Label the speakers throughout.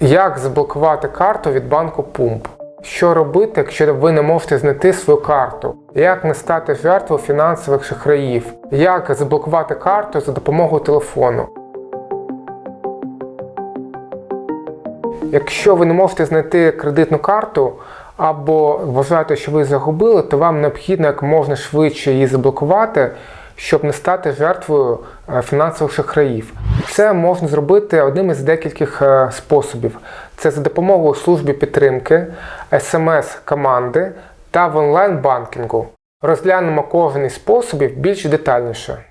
Speaker 1: Як заблокувати карту від банку Пумп? Що робити, якщо ви не можете знайти свою карту? Як не стати жертвою фінансових шахраїв? Як заблокувати карту за допомогою телефону? Якщо ви не можете знайти кредитну карту або вважаєте, що ви загубили, то вам необхідно як можна швидше її заблокувати, щоб не стати жертвою е, фінансових шахраїв. Це можна зробити одним із декількох е, способів: це за допомогою служби підтримки, смс-команди та в онлайн-банкінгу. Розглянемо кожен із способів більш детальніше.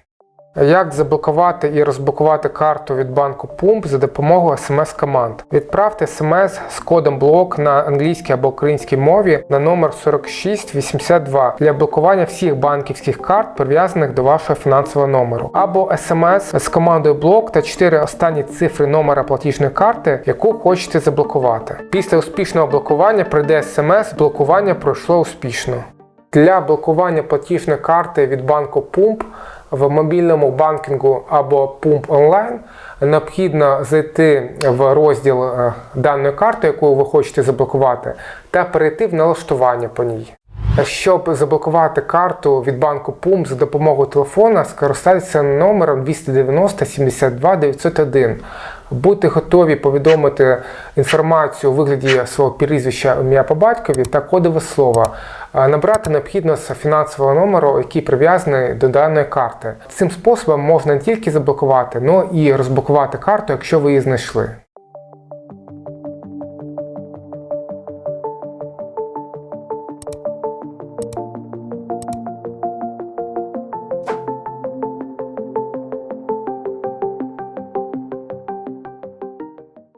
Speaker 1: Як заблокувати і розблокувати карту від банку Pump за допомогою смс-команд? Відправте смс з кодом блок на англійській або українській мові на номер 4682 для блокування всіх банківських карт, прив'язаних до вашого фінансового номеру, або смс з командою блок та 4 останні цифри номера платіжної карти, яку хочете заблокувати. Після успішного блокування прийде смс блокування пройшло успішно. Для блокування платіжної карти від банку Pump в мобільному банкінгу або Pump Online необхідно зайти в розділ е, даної карти, яку ви хочете заблокувати, та перейти в налаштування по ній. Щоб заблокувати карту від банку Pump за допомогою телефона, скористайтеся номером 290 72 901. Будьте готові повідомити інформацію у вигляді свого прізвища ім'я по батькові та кодове слово. Набрати необхідно з фінансового номеру, який прив'язаний до даної карти. Цим способом можна не тільки заблокувати, але і розблокувати карту, якщо ви її знайшли.